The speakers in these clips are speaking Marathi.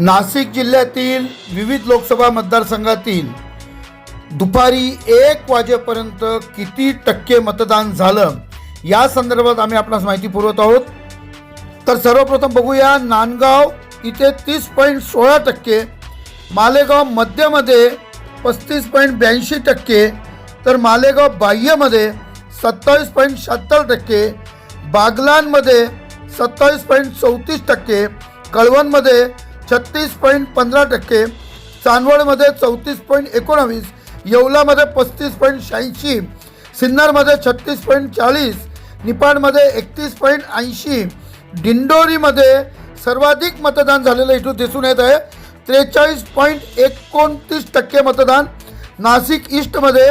नाशिक जिल्ह्यातील विविध लोकसभा मतदारसंघातील दुपारी एक वाजेपर्यंत किती टक्के मतदान झालं या संदर्भात आम्ही आपणास माहिती पुरवत आहोत. तर सर्वप्रथम बघूया नांदगाव इथे तीस पॉईंट सोळा टक्के मालेगाव मध्यमध्ये पस्तीस पॉईंट ब्याऐंशी टक्के तर मालेगाव बाह्यमध्ये सत्तावीस पॉईंट शहात्तर टक्के बागलांमध्ये सत्तावीस पॉईंट चौतीस टक्के कळवणमध्ये छत्तीस पॉईंट पंधरा टक्के चांदवडमध्ये चौतीस पॉईंट एकोणावीस येवलामध्ये पस्तीस पॉईंट शहाऐंशी सिन्नरमध्ये छत्तीस पॉईंट चाळीस निपाणमध्ये एकतीस पॉईंट ऐंशी दिंडोरीमध्ये सर्वाधिक मतदान झालेलं इथून दिसून येत आहे. त्रेचाळीस पॉईंट एकोणतीस टक्के मतदान नाशिक ईस्टमध्ये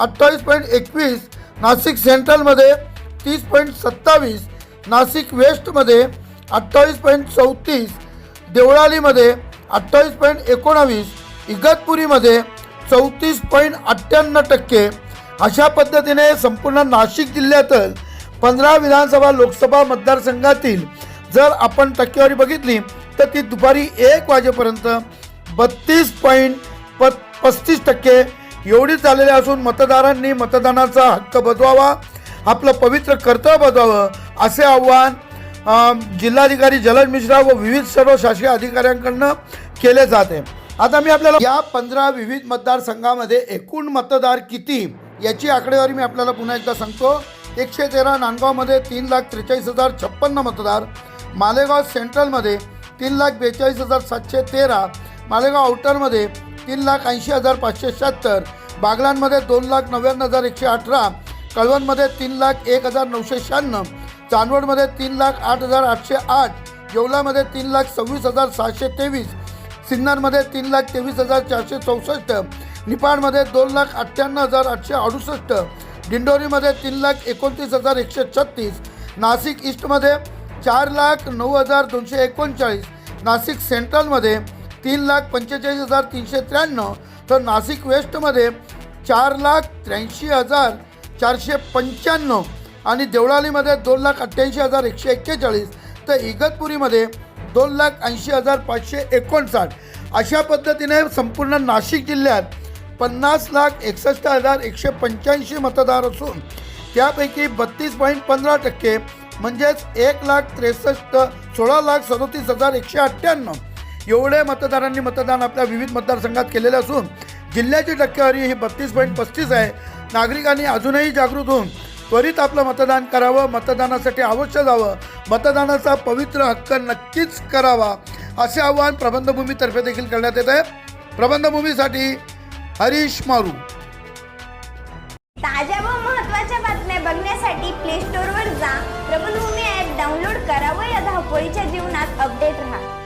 अठ्ठावीस पॉईंट एकवीस नाशिक सेंट्रलमध्ये तीस पॉईंट सत्तावीस नाशिक वेस्टमध्ये अठ्ठावीस पॉईंट चौतीस देवळालीमध्ये अठ्ठावीस पॉईंट एकोणावीस इगतपुरीमध्ये चौतीस पॉईंट अठ्ठ्याण्णव टक्के. अशा पद्धतीने संपूर्ण नाशिक जिल्ह्यातील पंधरा विधानसभा लोकसभा मतदारसंघातील जर आपण टक्केवारी बघितली तर ती दुपारी एक वाजेपर्यंत बत्तीस पॉईंट प पस्तीस टक्के. एवढी झालेली असून मतदारांनी मतदानाचा हक्क बजवावा आपलं पवित्र कर्तव्य बजावं असे आव्हान जिल्हाधिकारी जलज मिश्रा व विविध सर्व शासकीय अधिकाऱ्यांकडनं केले जाते. आता मी आपल्याला या पंधरा विविध मतदारसंघामध्ये एकूण मतदार किती याची आकडेवारी मी आपल्याला पुन्हा एकदा सांगतो. एकशे तेरा नांदगावमध्ये तीन लाख त्रेचाळीस हजार छप्पन्न मतदार मालेगाव सेंट्रलमध्ये तीन लाख बेचाळीस हजार सातशे तेरा मालेगाव आउटरमध्ये तीन लाख ऐंशी हजार पाचशे शहात्तर बागलांमध्ये दोन लाख नव्याण्णव हजार एकशे अठरा कळवणमध्ये तीन लाख एक हजार नऊशे शहाण्णव चांदवडमध्ये तीन लाख आठ हजार आठशे आठ येवलामध्ये तीन लाख सव्वीस हजार सहाशे तेवीस सिन्नरमध्ये तीन लाख तेवीस हजार चारशे चौसष्ट निपाडमध्ये दोन लाख अठ्ठ्याण्णव हजार आठशे अडुसष्ट दिंडोरीमध्ये तीन लाख एकोणतीस हजार एकशे छत्तीस नाशिक ईस्टमध्ये चार लाख नऊ हजार दोनशे एकोणचाळीस नाशिक सेंट्रलमध्ये तीन लाख पंचेचाळीस हजार तीनशे त्र्याण्णव तर नाशिक वेस्टमध्ये चार लाख त्र्याऐंशी हजार चारशे पंच्याण्णव आणि देवळालीमध्ये दोन लाख अठ्ठ्याऐंशी हजार एकशे एक्केचाळीस तर इगतपुरीमध्ये दोन लाख ऐंशी हजार पाचशे एकोणसाठ. अशा पद्धतीने संपूर्ण नाशिक जिल्ह्यात पन्नास लाख एकसष्ट हजार एकशे पंच्याऐंशी मतदार असून त्यापैकी बत्तीस पॉईंट पंधरा टक्के म्हणजेच एक लाख त्रेसष्ट सोळा लाख सदोतीस हजार एकशे अठ्ठ्याण्णव. एवढे मतदारांनी मतदान आपल्या विविध मतदारसंघात केलेले असून जिल्ह्याची टक्केवारी ही बत्तीस पॉईंट पस्तीस आहे. नागरिकांनी अजूनही जागृत होऊन त्वरित आपलं मतदान करावं मतदानासाठी अवश्य जावं. मतदानाचा पवित्र हक्क नक्कीच करावा. असे आवाहन प्रबंधभूमीतर्फे देखील करण्यात येत आहे. प्रबंधभूमीसाठी हरीश मारू. ताज्या व महत्त्वाच्या बातम्या बघण्यासाठी प्ले स्टोअरवर जा. प्रबंधभूमी ॲप डाउनलोड करा व या धावपळीच्या जीवनात अपडेट राहा.